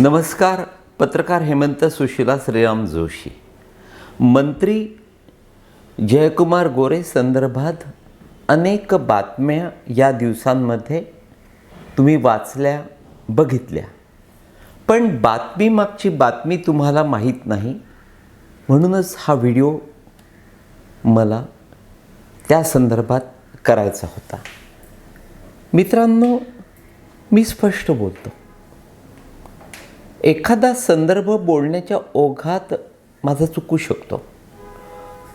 नमस्कार पत्रकार हेमंत सुशिला श्रीराम जोशी. मंत्री जयकुमार गोरे संदर्भात अनेक बातम्या या दिवसांमध्ये तुम्ही वाचल्या बघितल्या. पण बातमी मागची बातमी तुम्हाला माहीत नाही म्हणूनच हा व्हिडिओ मला त्या संदर्भात करायचा होता. मित्रांनो मी स्पष्ट बोलतो. एखादा संदर्भ बोलण्याच्या ओघात माझा चुकू शकतो.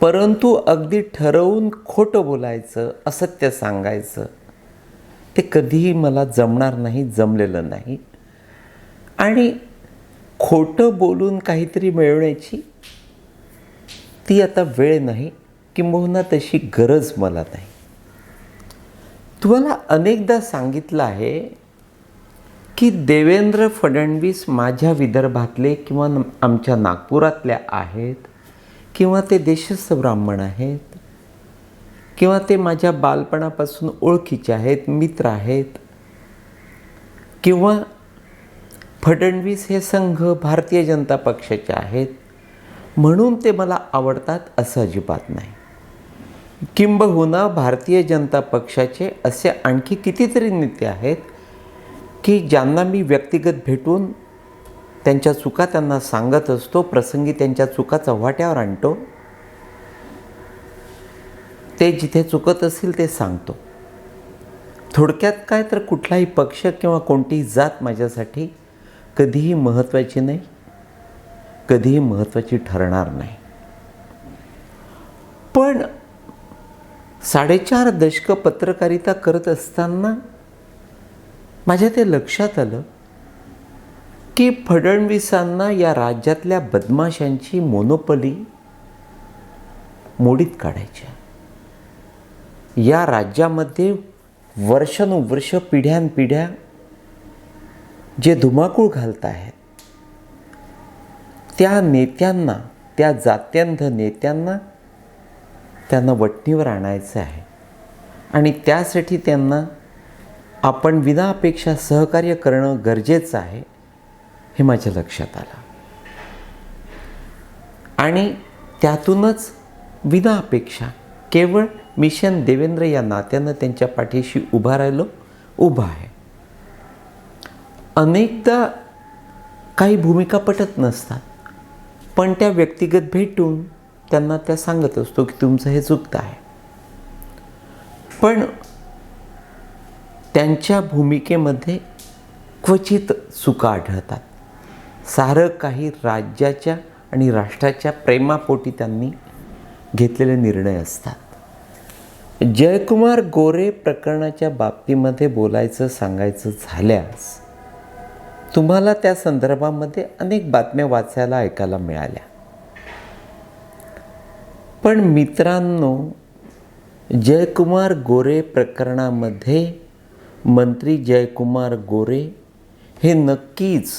परंतु अगदी ठरवून खोटं बोलायचं असत्य सांगायचं ते कधीही मला जमणार नाही जमलेलं नाही. आणि खोटं बोलून काहीतरी मिळवण्याची ती आता वेळ नाही किंबहुना तशी गरज मला नाही. तुम्हाला अनेकदा सांगितलं आहे की देवेंद्र फडणवीस माझ्या विदर्भातले किंवा आमच्या नागपुरातल्या आहेत किंवा ते देशस्थ ब्राह्मण आहेत किंवा ते माझ्या बालपणापासून ओळखीचे आहेत मित्र आहेत किंवा फडणवीस हे संघ भारतीय जनता पक्षाचे आहेत म्हणून ते मला आवडतात असं अजिबात नाही. किंबहुना भारतीय जनता पक्षाचे असे आणखी कितीतरी नेते आहेत की ज्यांना मी व्यक्तिगत भेटून त्यांच्या चुका त्यांना सांगत असतो प्रसंगी त्यांच्या चुका चव्हाट्यावर आणतो ते जिथे चुकत असतील ते सांगतो. थोडक्यात काय तर कुठलाही पक्ष किंवा कोणतीही जात माझ्यासाठी कधीही महत्त्वाची नाही कधीही महत्त्वाची ठरणार नाही. पण साडेचार दशकं पत्रकारिता करत असताना माझ्या ते लक्षात आलं की फडणवीसांना या राज्यातल्या बदमाशांची मोनोपली मोडीत काढायची या राज्यामध्ये वर्षानुवर्ष पिढ्यानपिढ्या जे धुमाकूळ घालत आहेत त्या नेत्यांना त्या जात्यांध नेत्यांना त्यांना वटणीवर आणायचं आहे. आणि त्यासाठी त्यांना आपण विना अपेक्षा सहकार्य करणं गरजेचं आहे हे माझ्या लक्षात आलं. आणि त्यातूनच विना अपेक्षा केवळ मिशन देवेंद्र या नात्यानं त्यांच्या पाठीशी उभा राहिलो उभा आहे. अनेकदा काही भूमिका पटत नसतात पण त्या व्यक्तिगत भेटून त्यांना त्या सांगत असतो की तुमचं हे चुकतं आहे. पण त्यांच्या भूमिकेमध्ये क्वचित चुका आढळतात. सारं काही राज्याच्या आणि राष्ट्राच्या प्रेमापोटी त्यांनी घेतलेले निर्णय असतात. जयकुमार गोरे प्रकरणाच्या बाबतीमध्ये बोलायचं सांगायचं झाल्यास तुम्हाला त्या संदर्भामध्ये अनेक बातम्या वाचायला ऐकायला मिळाल्या. पण मित्रांनो जयकुमार गोरे प्रकरणामध्ये मंत्री जयकुमार गोरे हे नक्कीच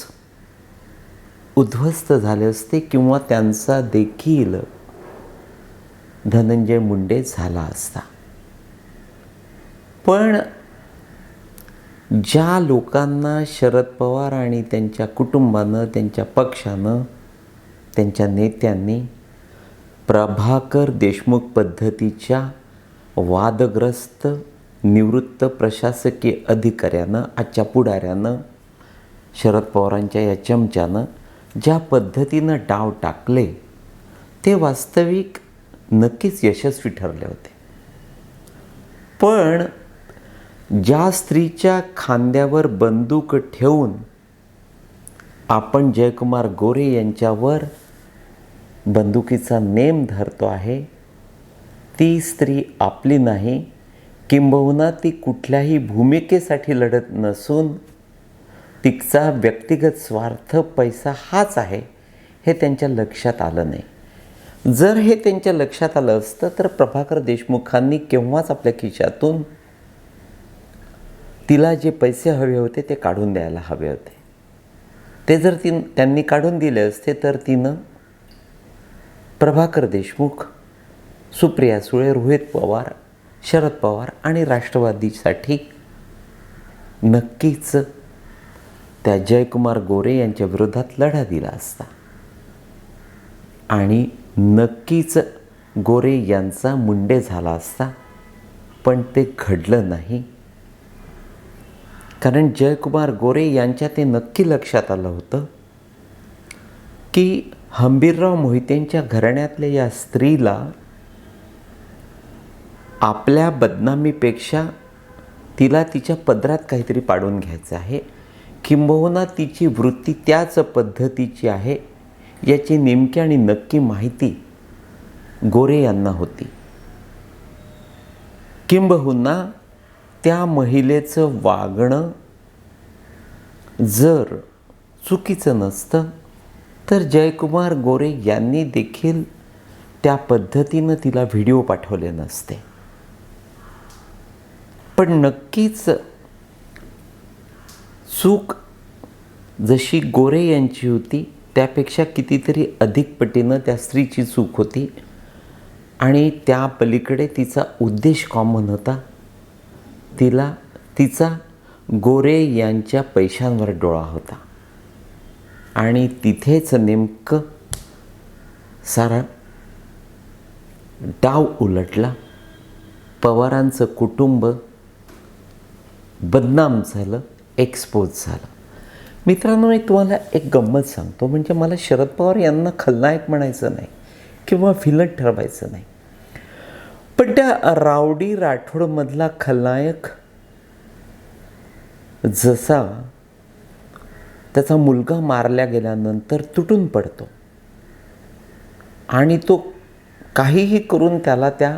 उद्ध्वस्त झाले असते किंवा त्यांचा देखील धनंजय मुंडे झाला असता. पण ज्या लोकांना शरद पवार आणि त्यांच्या कुटुंबानं त्यांच्या पक्षानं त्यांच्या नेत्यांनी प्रभाकर देशमुख पद्धतीच्या वादग्रस्त निवृत्त प्रशासकीय अधिकाऱ्यानं आजच्या पुढाऱ्यानं शरद पवारांच्या या चमच्यानं ज्या पद्धतीनं डाव टाकले ते वास्तविक नक्कीच यशस्वी ठरले होते. पण ज्या स्त्रीच्या खांद्यावर बंदूक ठेवून आपण जयकुमार गोरे यांच्यावर बंदुकीचा नेम धरतो आहे ती स्त्री आपली नाही किंबहुना ती कुठल्याही भूमिकेसाठी लढत नसून तिचा व्यक्तिगत स्वार्थ पैसा हाच आहे हे त्यांच्या लक्षात आलं नाही. जर हे त्यांच्या लक्षात आलं असतं तर प्रभाकर देशमुखांनी केव्हाच आपल्या खिशातून तिला जे पैसे हवे होते ते काढून द्यायला हवे होते. ते जर ती त्यांनी काढून दिले असते तर तिनं प्रभाकर देशमुख सुप्रिया सुळे रोहित पवार शरद पवार आणि राष्ट्रवादीसाठी नक्कीच त्या जयकुमार गोरे यांच्या विरोधात लढा दिला असता. आणि नक्कीच गोरे यांचा मुंडे झाला असता पण ते घडलं नाही. कारण जयकुमार गोरे यांच्या ते नक्की लक्षात आलं होतं की हंबीरराव मोहितेंच्या घराण्यातल्या या स्त्रीला आपल्या बदनामीपेक्षा तिला तिच्या पदरात काहीतरी पाडून घ्यायचं आहे. किंबहुना तिची वृत्ती त्याच पद्धतीची आहे याची नेमकी आणि नक्की माहिती गोरे यांना होती. किंबहुना त्या महिलेचं वागणं जर चुकीचं नसतं तर जयकुमार गोरे यांनी देखील त्या पद्धतीनं तिला व्हिडिओ पाठवले नसते. पण नक्कीच चूक जशी गोरे यांची होती त्यापेक्षा कितीतरी अधिक पटीनं त्या स्त्रीची चूक होती. आणि त्या पलीकडे तिचा उद्देश कॉमन होता. तिला तिचा गोरे यांच्या पैशांवर डोळा होता. आणि तिथेच नेमकं सारा डाव उलटला. पवारांचं कुटुंब बदनाम झालं एक्सपोज झालं. मित्रांनो मी तुम्हाला एक गंमत सांगतो. म्हणजे मला शरद पवार यांना खलनायक म्हणायचं नाही किंवा व्हिलन ठरवायचं नाही. पण त्या रावडी राठोडमधला खलनायक जसा त्याचा मुलगा मारल्या गेल्यानंतर तुटून पडतो. आणि तो काहीही करून त्याला त्या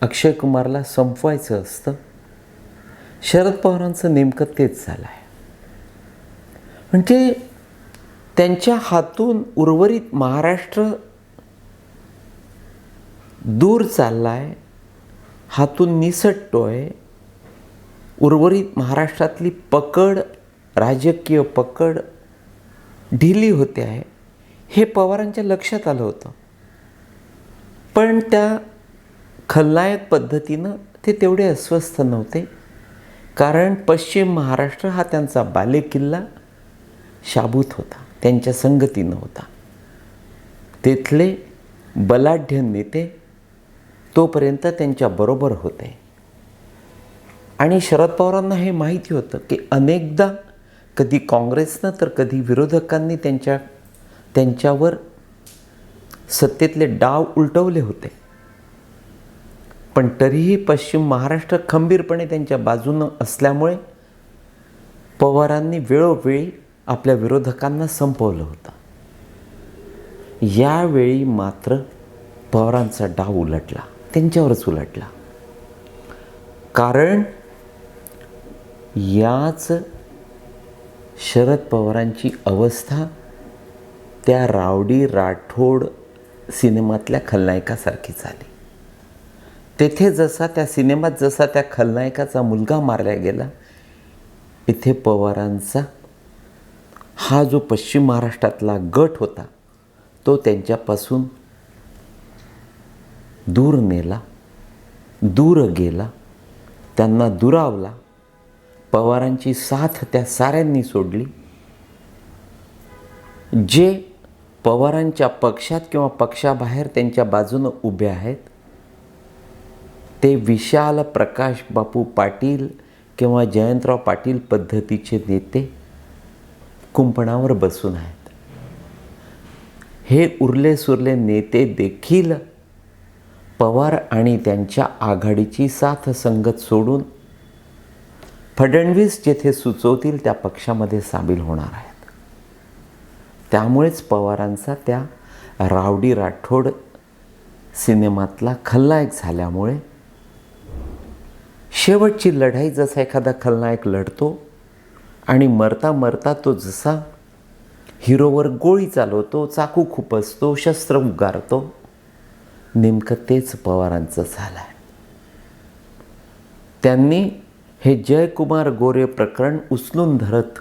अक्षय कुमारला संपवायचं असतं. शरद पवारांचं नेमकं तेच झालं आहे म्हणजे त्यांच्या हातून उर्वरित महाराष्ट्र दूर चालला आहे हातून निसटतोय उर्वरित महाराष्ट्रातली पकड राजकीय पकड ढिली होते आहे हे पवारांच्या लक्षात आलं होतं. पण त्या खलनायक पद्धतीनं ते तेवढे अस्वस्थ नव्हते. कारण पश्चिम महाराष्ट्र हा त्यांचा बालेकिल्ला शाबूत होता त्यांच्या संगतीनं होता. तेथले बलाढ्य नेते तोपर्यंत त्यांच्याबरोबर होते. आणि शरद पवारांना हे माहिती होतं की अनेकदा कधी काँग्रेसनं तर कधी विरोधकांनी त्यांच्या त्यांच्यावर सत्तेतले डाव उलटवले होते. पण तरीही पश्चिम महाराष्ट्र खंबीरपणे त्यांच्या बाजूनं असल्यामुळे पवारांनी वेळोवेळी आपल्या विरोधकांना संपवलं होतं. यावेळी मात्र पवारांचा डाव उलटला. त्यांच्यावरच उलटला. कारण याच शरद पवारांची अवस्था त्या रावडी राठोड सिनेमातल्या खलनायकासारखी झाली तेथे जसा त्या सिनेमात जसा त्या खलनायकाचा मुलगा मारला गेला इथे पवारांचा हा जो पश्चिम महाराष्ट्रातला गट होता तो त्यांच्यापासून दूर नेला दूर गेला त्यांना दुरावला पवारांची साथ त्या साऱ्यांनी सोडली जे पवारांच्या पक्षात किंवा पक्षाबाहेर त्यांच्या बाजूनं उभे आहेत ते विशाल प्रकाश बापू पाटील किंवा जयंतराव पाटील पद्धतीचे नेते कुंपणावर बसून आहेत. हे उरले सुरले नेते देखील पवार आणि त्यांच्या आघाडीची साथ संगत सोडून फडणवीस जेथे सुचवतील त्या पक्षामध्ये सामील होणार आहेत. त्यामुळेच पवारांचा त्या रावडी राठोड सिनेमातला खल्लायक झाल्यामुळे शेवटची लढाई जसा एखादा खलनायक लढतो आणि मरता मरता तो जसा हिरोवर गोळी चालवतो चाकू खुपसतो शस्त्र उगारतो नेमकं तेच पवारांचं झालं आहे त्यांनी हे जयकुमार गोरे प्रकरण उचलून धरत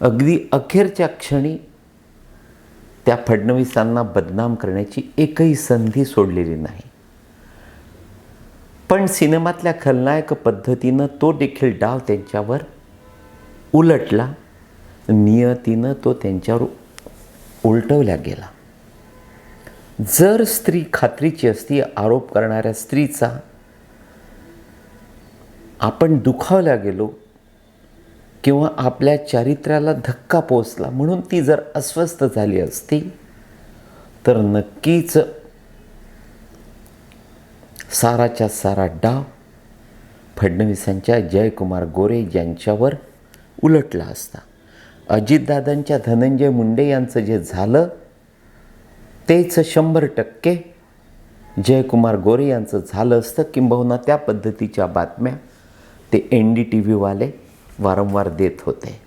अगदी अखेरच्या क्षणी त्या फडणवीसांना बदनाम करण्याची एकही संधी सोडलेली नाही. पण सिनेमातल्या खलनायक पद्धतीनं तो देखील डाव त्यांच्यावर उलटला. नियतीनं तो त्यांच्यावर उलटवल्या गेला. जर स्त्री खात्रीची असती आरोप करणाऱ्या स्त्रीचा आपण दुखावल्या गेलो किंवा आपल्या चारित्र्याला धक्का पोचला म्हणून ती जर अस्वस्थ झाली असती तर नक्कीच साराच्या सारा डाव फडणवीसांच्या जयकुमार गोरे यांच्यावर उलटला असता. अजितदादांच्या धनंजय मुंडे यांचं जे झालं तेच शंभर टक्के जयकुमार गोरे यांचं झालं असतं. किंबहुना त्या पद्धतीच्या बातम्या ते एन डी टी व्हीवाले वारंवार देत होते.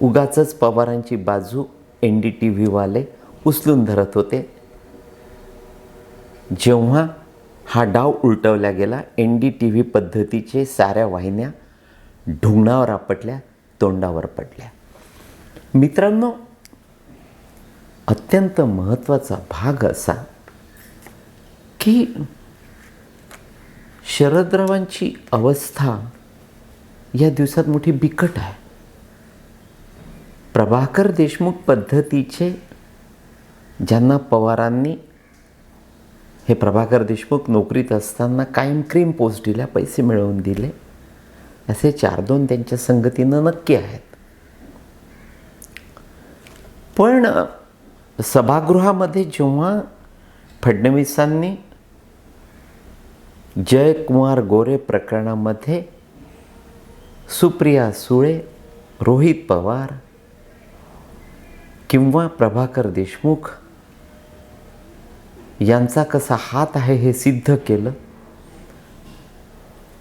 उगाचच पवारांची बाजू एन डी टी व्हीवाले उचलून धरत होते. जेव्हा हा डाव उलटवला गेला. एन डी टी व्ही पद्धतीचे साऱ्या वाहिन्या ढुंगणावर आपटल्या तोंडावर पडल्या. मित्रांनो अत्यंत महत्त्वाचा भाग असा की शरदरावांची अवस्था या दिवसात मोठी बिकट आहे. प्रभाकर देशमुख पद्धतीचे ज्यांना पवारांनी हे प्रभाकर देशमुख नोकरीत असताना कायम क्रीम पोस्ट दिल्या पैसे मिळवून दिले. असे चार दोन त्यांच्या संगतीनं नक्की आहेत. पण सभागृहामध्ये जेव्हा फडणवीसांनी जयकुमार गोरे प्रकरणामध्ये सुप्रिया सुळे रोहित पवार किंवा प्रभाकर देशमुख यांचा कसा हात आहे हे सिद्ध केलं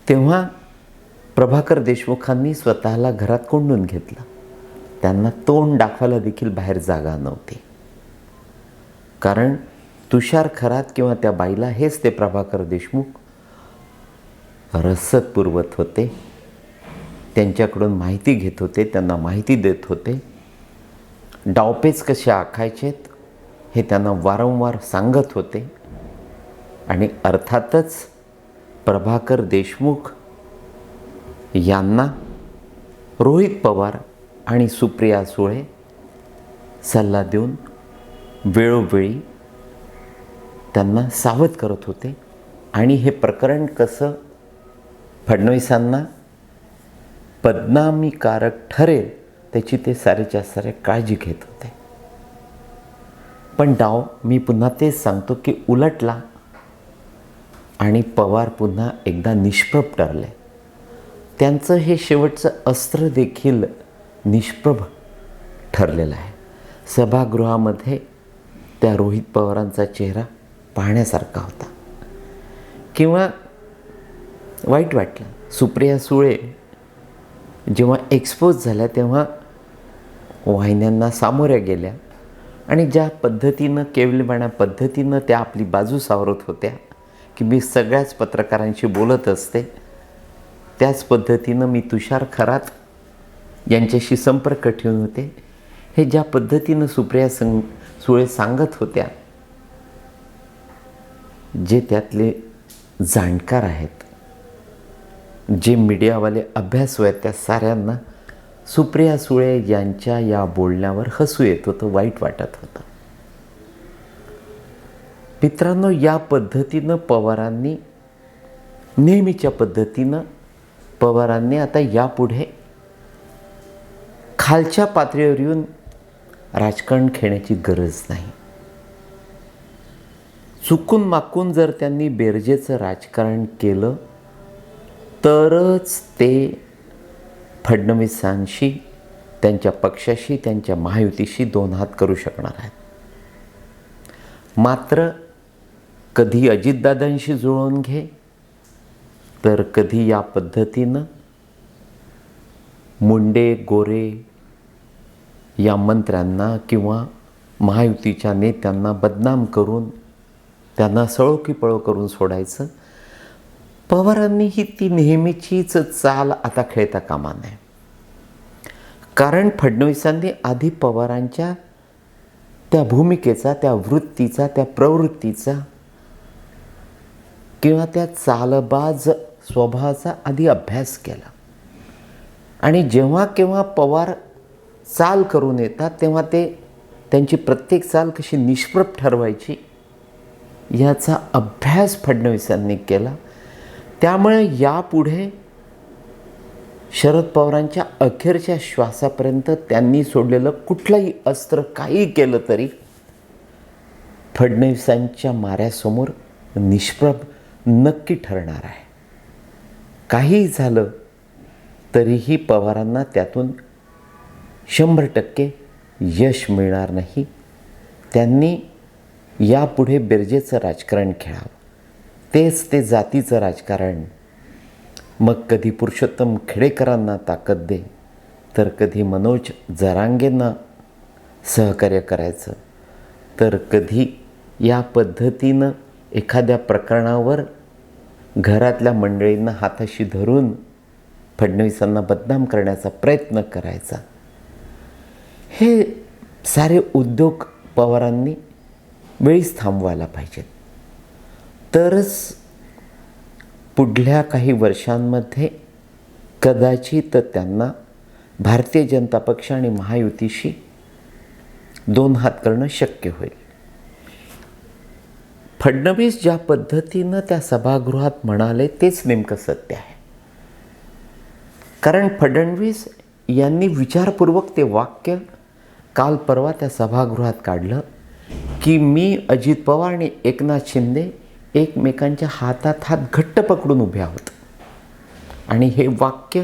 तेव्हा प्रभाकर देशमुखांनी स्वतःला घरात कोंडून घेतलं. त्यांना तोंड दाखवायला देखील बाहेर जागा नव्हती. कारण तुषार खरात किंवा त्या बाईला हेच ते प्रभाकर देशमुख रसद पुरवत होते. त्यांच्याकडून माहिती घेत होते त्यांना माहिती देत होते. डावपेच कसे आखायचेत हे त्यांना वारंवार सांगत होते. आणि अर्थातच प्रभाकर देशमुख यांना रोहित पवार आणि सुप्रिया सुळे सल्ला देऊन वेळोवेळी त्यांना सावध करत होते. आणि हे प्रकरण कसं फडणवीसांना बदनामीकारक ठरेल त्याची ते सारेच्या सारे काळजी घेत होते. पण डाव मी पुन्हा तेच सांगतो की उलटला आणि पवार पुन्हा एकदा निष्प्रभ ठरले. त्यांचं हे शेवटचं अस्त्र देखील निष्प्रभ ठरलेलं आहे. सभागृहामध्ये त्या रोहित पवारांचा चेहरा पाहण्यासारखा होता. किंवा वाईट वाटलं. सुप्रिया सुळे जेव्हा एक्सपोज झाल्या तेव्हा वाहिन्यांना सामोऱ्या गेल्या. आणि ज्या पद्धतीनं केवलपणा पद्धतीनं त्या आपली बाजू सावरत होत्या की मी सगळ्याच पत्रकारांशी बोलत असते त्याच पद्धतीनं मी तुषार खरात यांच्याशी संपर्क ठेवून होते. हे ज्या पद्धतीनं सुप्रिया संग सुळे सांगत होत्या जे त्यातले जाणकार आहेत जे मीडियावाले अभ्यास आहेत त्या साऱ्यांना सुप्रिया सुळे यांच्या या बोलण्यावर हसू येत होतं वाईट वाटत होतं. मित्रांनो या पद्धतीनं पवारांनी नेहमीच्या पद्धतीनं पवारांनी आता यापुढे खालच्या पातळीवर येऊन राजकारण खेळण्याची गरज नाही. चुकून माकून जर त्यांनी बेरजेचं राजकारण केलं तरच ते फडणवीसांशी त्यांच्या पक्षाशी त्यांच्या महायुतीशी दोन हात करू शकणार आहेत. मात्र कधी अजितदादांशी जुळवून घे तर कधी या पद्धतीनं मुंडे गोरे या मंत्र्यांना किंवा महायुतीच्या नेत्यांना बदनाम करून त्यांना सळो की पळो करून सोडायचं पवारांनी ही ती नेहमीचीच चाल आता खेळता कामा नये कारण फडणवीसांनी आधी पवारांच्या त्या भूमिकेचा त्या वृत्तीचा त्या प्रवृत्तीचा किंवा त्या चालबाज स्वभावाचा आधी अभ्यास केला. आणि जेव्हा केव्हा पवार चाल करून येतात तेव्हा ते त्यांची प्रत्येक चाल कशी निष्प्रभ ठरवायची याचा अभ्यास फडणवीसांनी केला. त्यामुळे यापुढे शरद पवारांच्या अखेरच्या श्वासापर्यंत त्यांनी सोडलेलं कुठलंही अस्त्र काही केलं तरी फडणवीसांच्या माऱ्यासमोर निष्प्रभ नक्की ठरणार आहे. काही झालं तरीही पवारांना त्यातून शंभर टक्के यश मिळणार नाही. त्यांनी यापुढे बिरजेचं राजकारण खेळावं. तेच ते जातीचं राजकारण. मग कधी पुरुषोत्तम खेडेकरांना ताकद दे तर कधी मनोज जरांगेंना सहकार्य करायचं तर कधी या पद्धतीनं एखाद्या प्रकरणावर घरातल्या मंडळींना हाताशी धरून फडणवीसांना बदनाम करण्याचा प्रयत्न करायचा. हे सारे उद्योग पवारांनी वेळीच थांबवायला पाहिजेत. तरच पुढल्या काही वर्षांमध्ये कदाचित त्यांना भारतीय जनता पक्ष आणि महायुतीशी दोन हात करणं शक्य होईल. फडणवीस ज्या पद्धतीनं त्या सभागृहात म्हणाले तेच नेमकं सत्य आहे. कारण फडणवीस यांनी विचारपूर्वक ते वाक्य काल परवा त्या सभागृहात काढलं की मी अजित पवार आणि एकनाथ शिंदे एकमेकांच्या हातात हात घट्ट पकडून उभे आहोत. आणि हे वाक्य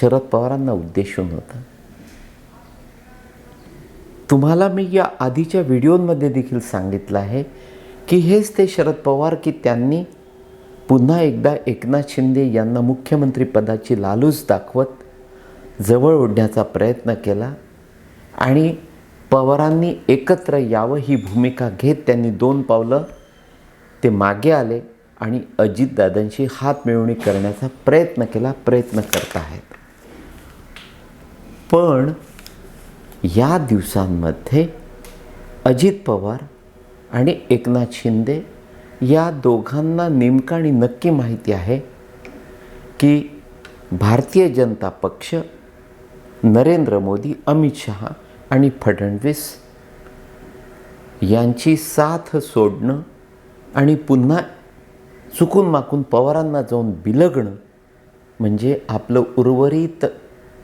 शरद पवारांना उद्देशून होतं. तुम्हाला मी या आधीच्या व्हिडिओमध्ये देखील सांगितलं आहे की हेच ते शरद पवार की त्यांनी पुन्हा एकदा एकनाथ शिंदे यांना मुख्यमंत्रीपदाची लालूच दाखवत जवळ ओढण्याचा प्रयत्न केला आणि पवारांनी एकत्र यावं ही भूमिका घेत त्यांनी दोन पावलं ते मागे आले आणि अजितदादांशी हात मिळवणी करण्याचा प्रयत्न केला प्रयत्न करत आहेत. पण या दिवसांमध्ये अजित पवार आणि एकनाथ शिंदे या दोघांना नेमका आणि नक्की माहिती आहे की भारतीय जनता पक्ष नरेंद्र मोदी अमित शहा आणि फडणवीस यांची साथ सोडणं आणि पुन्हा चुकून माकून पवारांना जाऊन बिलगणं म्हणजे आपलं उर्वरित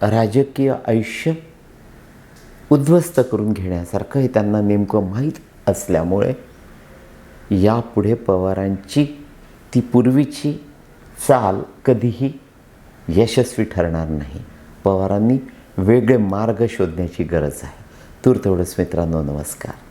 राजकीय आयुष्य उद्ध्वस्त करून घेण्यासारखं हे त्यांना नेमकं माहीत असल्यामुळे यापुढे पवारांची ती पूर्वीची चाल कधीही यशस्वी ठरणार नाही. पवारांनी वेगळे मार्ग शोधण्याची गरज आहे. तूर तेवढंच मित्रांनो नमस्कार.